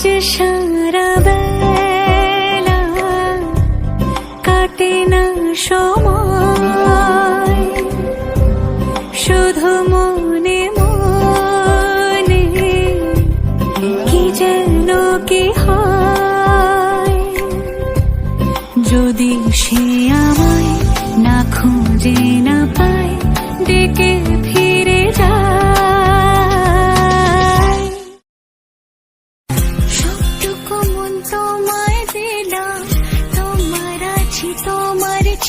আজ সারা বেলা কাটে না সময় শুধু কি যেন কি হয়। যদি সে আমায়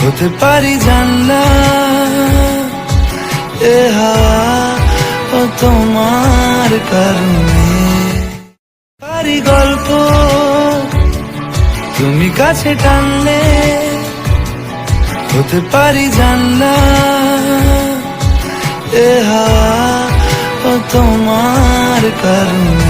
হতে পারি জানলা। এ ও তোমার কারণে। পারি গল্প, তুমি কাছে টানলে। হতে পারি জানলা। এ হাওয়া ও তোমার কারণে।